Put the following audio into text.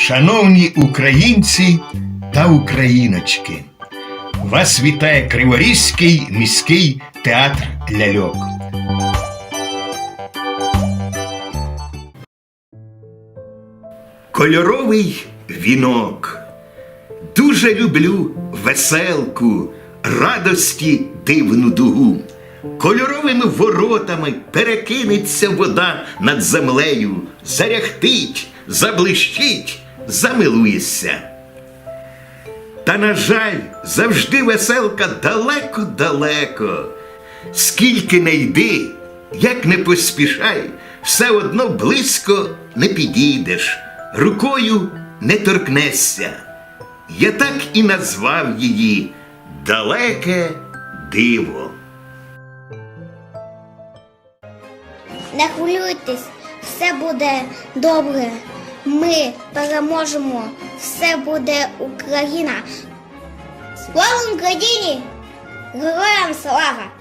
Шановні українці та україночки, вас вітає Криворізький міський театр ляльок. Кольоровий вінок. Дуже люблю веселку, радості дивну дугу. Кольоровими воротами перекинеться вода над землею, заряхтить, заблищить, замилуєшся. Та, на жаль, завжди веселка далеко-далеко. Скільки не йди, як не поспішай, все одно близько не підійдеш, рукою не торкнешся. Я так і назвав її далеке диво. Не хвилюйтесь, все буде добре. Ми переможемо. Все буде Україна. Слава Україні! Героям слава!